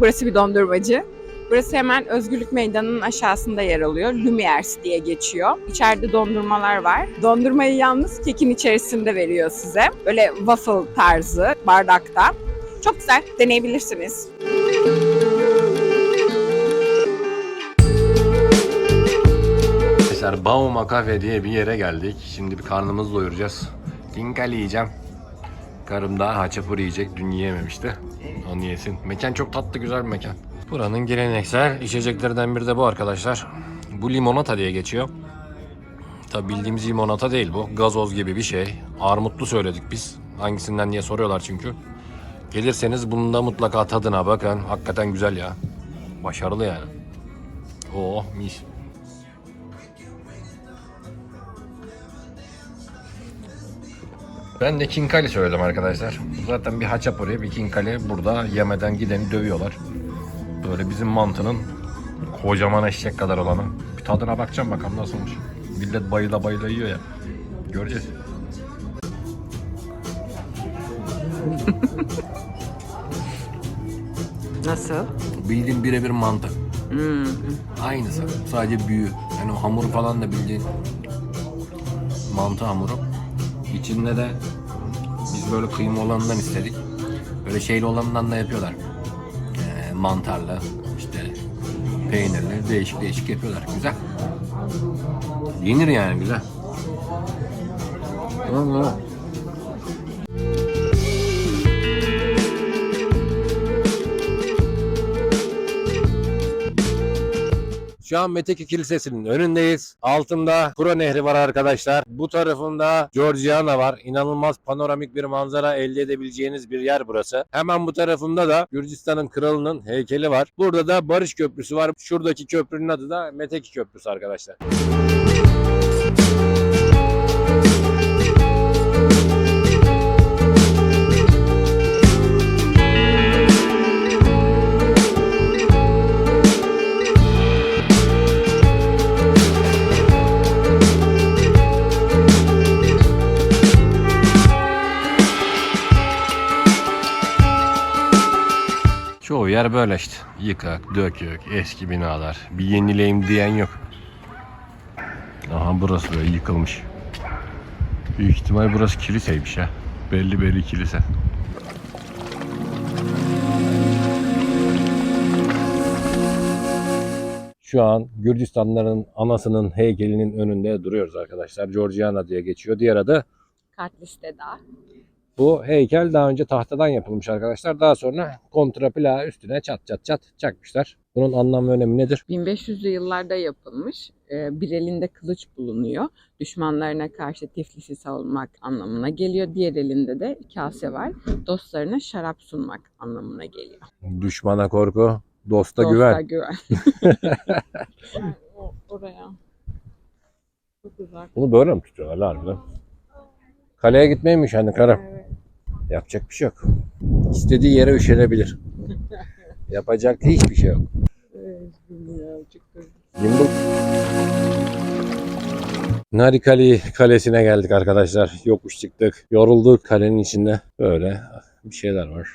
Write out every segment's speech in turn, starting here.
Burası bir dondurmacı. Burası hemen Özgürlük Meydanı'nın aşağısında yer alıyor. Lumières diye geçiyor. İçeride dondurmalar var. Dondurmayı yalnız kekin içerisinde veriyor size. Böyle waffle tarzı bardakta. Çok güzel. Deneyebilirsiniz. Arkadaşlar Bauma Cafe diye bir yere geldik. Şimdi bir karnımızı doyuracağız. Kinkali yiyeceğim. Karım da haçapuri yiyecek. Dün yiyememişti. Onu yesin. Mekan çok tatlı güzel bir mekan. Buranın geleneksel içeceklerden biri de bu arkadaşlar. Bu limonata diye geçiyor. Tabi bildiğimiz limonata değil bu. Gazoz gibi bir şey. Armutlu söyledik biz. Hangisinden diye soruyorlar çünkü. Gelirseniz bunun da mutlaka tadına bakın. Hakikaten güzel ya. Başarılı yani. Oh mis. Ben de kinkali söyledim arkadaşlar. Zaten bir haçapuri, bir kinkali burada yemeden gideni dövüyorlar. Böyle bizim mantının kocaman eşek kadar olanı. Bir tadına bakacağım bakalım nasılmış. Millet bayıla bayıla yiyor ya. Göreceğiz. Nasıl? Bildiğin birebir mantı. Aynısı. Sadece büyüğü. Yani o hamur falan da bildiğin mantı hamuru. İçinde de biz böyle kıyma olanından istedik. Böyle şeyli olanından da yapıyorlar. Ee, mantarlı, işte peynirli, değişik değişik yapıyorlar. Güzel. Yenir yani güzel. Allah. Şu an Meteki Kilisesi'nin önündeyiz. Altında Kura Nehri var arkadaşlar. Bu tarafında Georgiana var. İnanılmaz panoramik bir manzara elde edebileceğiniz bir yer burası. Hemen bu tarafında da Gürcistan'ın kralının heykeli var. Burada da Barış Köprüsü var. Şuradaki köprünün adı da Meteki Köprüsü arkadaşlar. Çoğu yer böyle işte. Yıkak, dökük, eski binalar. Bir yenileyim diyen yok. Aha burası böyle yıkılmış. Büyük ihtimal burası kiliseymiş ha. Belli belli kilise. Şu an Gürcistanların anasının heykelinin önünde duruyoruz arkadaşlar. Georgiana diye geçiyor. Diğer adı Kartliste daha. Bu heykel daha önce tahtadan yapılmış arkadaşlar. Daha sonra kontrapla üstüne çat çat çat çakmışlar. Bunun anlam ve önemi nedir? 1500'lü yıllarda yapılmış. Ee, Bir elinde kılıç bulunuyor. Düşmanlarına karşı Tiflis'i savunmak anlamına geliyor. Diğer elinde de kase var. Dostlarına şarap sunmak anlamına geliyor. Düşmana korku, dosta Dosta güven. güven. O- Oraya. Çok uzak. Bunu böyle mi tutuyorlar harbiden? Kaleye gitmeymiş hani karım. Yapacak bir şey yok. İstediği yere üşenebilir. Yapacak hiçbir şey yok. Gimbal. Narikali Kalesi'ne geldik arkadaşlar. Yokuş çıktık. Yorulduk kalenin içinde. Böyle bir şeyler var.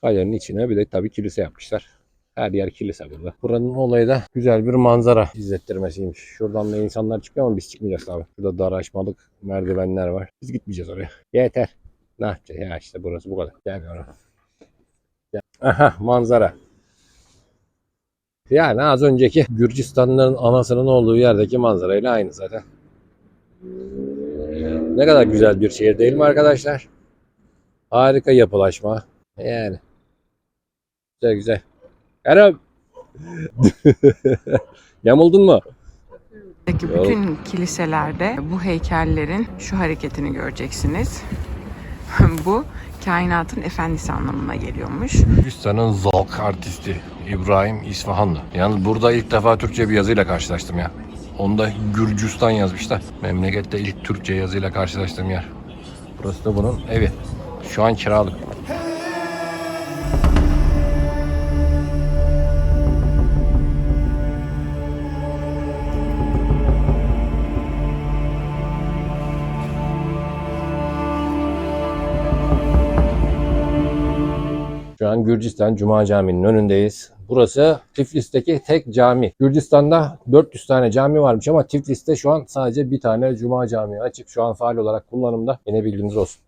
Kalenin içine bir de tabii kilise yapmışlar. Her yer kilise burada. Buranın olayı da güzel bir manzara izlettirmesiymiş. Şuradan da insanlar çıkıyor ama biz çıkmayacağız abi. Şurada dar açmalık merdivenler var. Biz gitmeyeceğiz oraya. Yeter. Ne yapacağız? Ya işte burası bu kadar. Gel oraya. Aha manzara. Yani az önceki Gürcistanlıların anasının olduğu yerdeki manzarayla aynı zaten. Ne kadar güzel bir şehir değil mi arkadaşlar? Harika yapılaşma. Yani. Güzel güzel. Kerem. Yamuldun mu? Peki bütün kiliselerde bu heykellerin şu hareketini göreceksiniz. bu kainatın efendisi anlamına geliyormuş. Gürcistan'ın zalk artisti İbrahim İsfahanlı. Yalnız burada ilk defa Türkçe bir yazıyla karşılaştım ya. Onda Gürcistan yazmış da. Memlekette ilk Türkçe yazıyla karşılaştığım yer. Burası da bunun evi. Şu an kiralık. Şu an Gürcistan Cuma Camii'nin önündeyiz. Burası Tiflis'teki tek cami. Gürcistan'da 400 tane cami varmış ama Tiflis'te şu an sadece bir tane Cuma Camii açık. Şu an faal olarak kullanımda. Yine bilginiz olsun.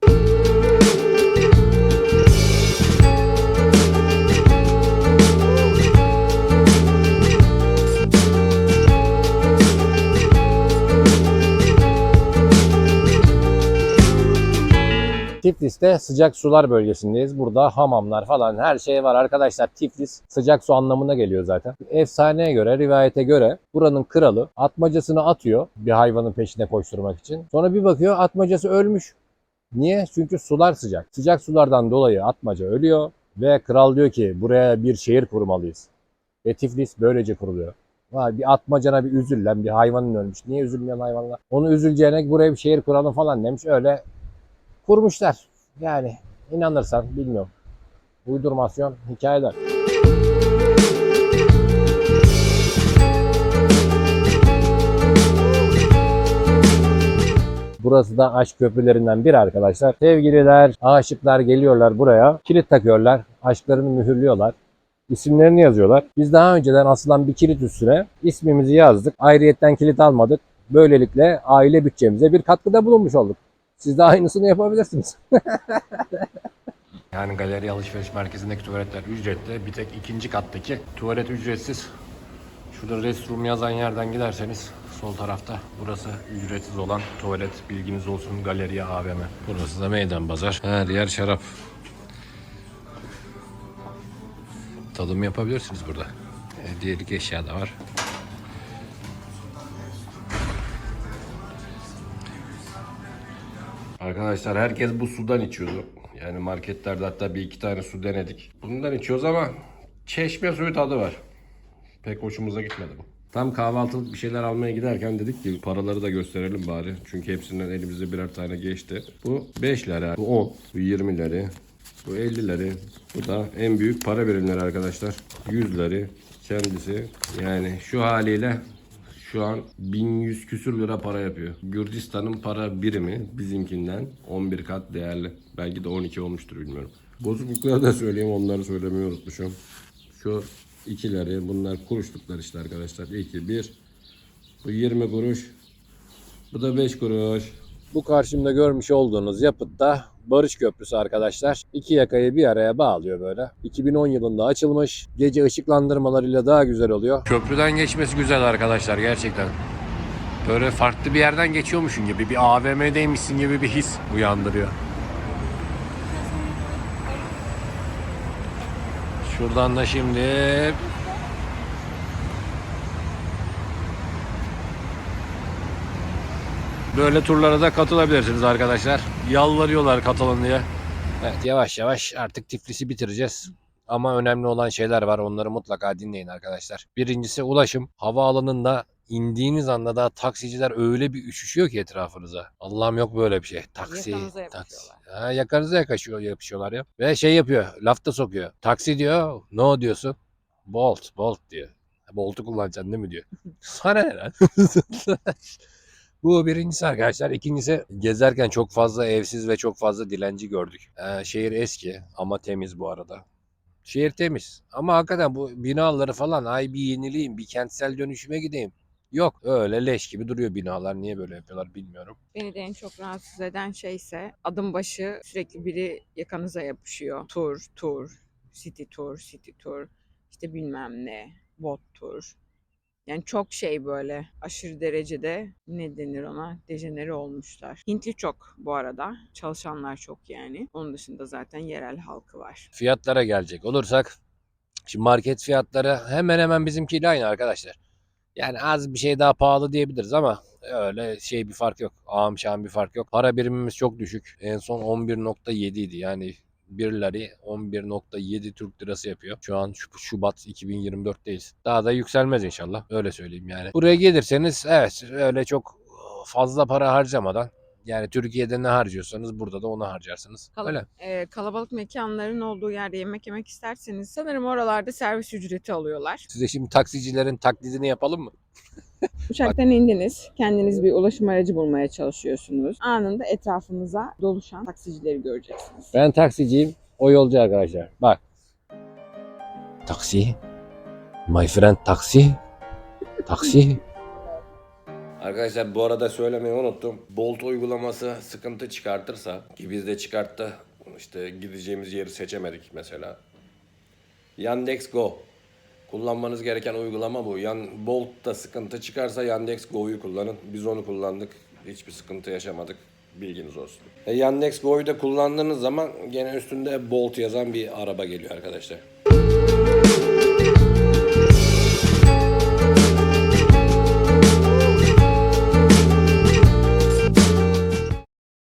Tiflis'te sıcak sular bölgesindeyiz. Burada hamamlar falan her şey var arkadaşlar. Tiflis sıcak su anlamına geliyor zaten. Efsaneye göre, rivayete göre buranın kralı atmacasını atıyor bir hayvanın peşine koşturmak için. Sonra bir bakıyor atmacası ölmüş. Niye? Çünkü sular sıcak. Sıcak sulardan dolayı atmaca ölüyor ve kral diyor ki buraya bir şehir kurmalıyız. Ve Tiflis böylece kuruluyor. Vay bir atmacana bir üzül lan bir hayvanın ölmüş. Niye üzülmeyen hayvanlar? Onu üzüleceğine buraya bir şehir kuralım falan demiş. Öyle kurmuşlar. Yani inanırsan bilmiyorum. Uydurmasyon hikayeler. Burası da aşk köprülerinden biri arkadaşlar. Sevgililer, aşıklar geliyorlar buraya. Kilit takıyorlar. Aşklarını mühürlüyorlar. İsimlerini yazıyorlar. Biz daha önceden asılan bir kilit üstüne ismimizi yazdık. Ayrıyetten kilit almadık. Böylelikle aile bütçemize bir katkıda bulunmuş olduk. Siz de aynısını yapabilirsiniz. yani galeri alışveriş merkezindeki tuvaletler ücretli. Bir tek ikinci kattaki tuvalet ücretsiz. Şurada restroom yazan yerden giderseniz sol tarafta burası ücretsiz olan tuvalet bilginiz olsun galeriye AVM. Burası da meydan bazar. Her yer şarap. Tadım yapabilirsiniz burada. Hediyelik eşya da var. Arkadaşlar herkes bu sudan içiyordu. Yani marketlerde hatta bir iki tane su denedik. Bundan içiyoruz ama çeşme suyu tadı var. Pek hoşumuza gitmedi bu. Tam kahvaltılık bir şeyler almaya giderken dedik ki paraları da gösterelim bari. Çünkü hepsinden elimizde birer tane geçti. Bu 5 lira, bu 10, bu 20 lira, bu 50 lira. Bu da en büyük para birimleri arkadaşlar. 100 lira kendisi. Yani şu haliyle şu an 1100 küsür lira para yapıyor. Gürcistan'ın para birimi bizimkinden 11 kat değerli. Belki de 12 olmuştur bilmiyorum. Bozuklukları da söyleyeyim onları söylemeyi unutmuşum. Şu ikileri bunlar kuruşluklar işte arkadaşlar. 2, 1. Bu 20 kuruş. Bu da 5 kuruş. Bu karşımda görmüş olduğunuz yapıt da Barış Köprüsü arkadaşlar. İki yakayı bir araya bağlıyor böyle. 2010 yılında açılmış. Gece ışıklandırmalarıyla daha güzel oluyor. Köprüden geçmesi güzel arkadaşlar gerçekten. Böyle farklı bir yerden geçiyormuşsun gibi, bir AVM'deymişsin gibi bir his uyandırıyor. Şuradan da şimdi Böyle turlara da katılabilirsiniz arkadaşlar. Yalvarıyorlar katılın diye. Evet yavaş yavaş artık Tiflis'i bitireceğiz. Ama önemli olan şeyler var. Onları mutlaka dinleyin arkadaşlar. Birincisi ulaşım. Havaalanında indiğiniz anda da taksiciler öyle bir üşüşüyor ki etrafınıza. Allah'ım yok böyle bir şey. Taksi, Yakanıza taksi. Ha, yakanıza yakışıyor, yapışıyorlar ya. Ve şey yapıyor, laf da sokuyor. Taksi diyor, no diyorsun. Bolt, Bolt diyor. Bolt'u kullanacaksın değil mi diyor. Sana ne lan? Bu birincisi arkadaşlar. İkincisi gezerken çok fazla evsiz ve çok fazla dilenci gördük. Ee, şehir eski ama temiz bu arada. Şehir temiz. Ama hakikaten bu binaları falan ay bir yenileyim, bir kentsel dönüşüme gideyim. Yok öyle leş gibi duruyor binalar. Niye böyle yapıyorlar bilmiyorum. Beni de en çok rahatsız eden şey ise adım başı sürekli biri yakanıza yapışıyor. Tur, tur, city tur, city tur, işte bilmem ne, bot tur. Yani çok şey böyle aşırı derecede ne denir ona dejenere olmuşlar. Hintli çok bu arada. Çalışanlar çok yani. Onun dışında zaten yerel halkı var. Fiyatlara gelecek olursak şimdi market fiyatları hemen hemen bizimkiyle aynı arkadaşlar. Yani az bir şey daha pahalı diyebiliriz ama öyle şey bir fark yok. Ağam şahım bir fark yok. Para birimimiz çok düşük. En son 11.7 idi. Yani 1 lari 11.7 Türk lirası yapıyor. Şu an Şub- Şubat 2024'teyiz. Daha da yükselmez inşallah. Öyle söyleyeyim yani. Buraya gelirseniz evet öyle çok fazla para harcamadan yani Türkiye'de ne harcıyorsanız burada da onu harcarsınız. Kal- Öyle. Ee, kalabalık mekanların olduğu yerde yemek yemek isterseniz sanırım oralarda servis ücreti alıyorlar. Size şimdi taksicilerin taklidini yapalım mı? Uçaktan indiniz, kendiniz bir ulaşım aracı bulmaya çalışıyorsunuz. Anında etrafınıza doluşan taksicileri göreceksiniz. Ben taksiciyim. O yolcu arkadaşlar. Bak Taksi. My friend taksi. Taksi. Arkadaşlar bu arada söylemeyi unuttum. Bolt uygulaması sıkıntı çıkartırsa ki bizde çıkarttı. İşte gideceğimiz yeri seçemedik mesela. Yandex Go. Kullanmanız gereken uygulama bu. Yan Bolt'ta sıkıntı çıkarsa Yandex Go'yu kullanın. Biz onu kullandık. Hiçbir sıkıntı yaşamadık. Bilginiz olsun. E, Yandex Go'yu da kullandığınız zaman gene üstünde Bolt yazan bir araba geliyor arkadaşlar.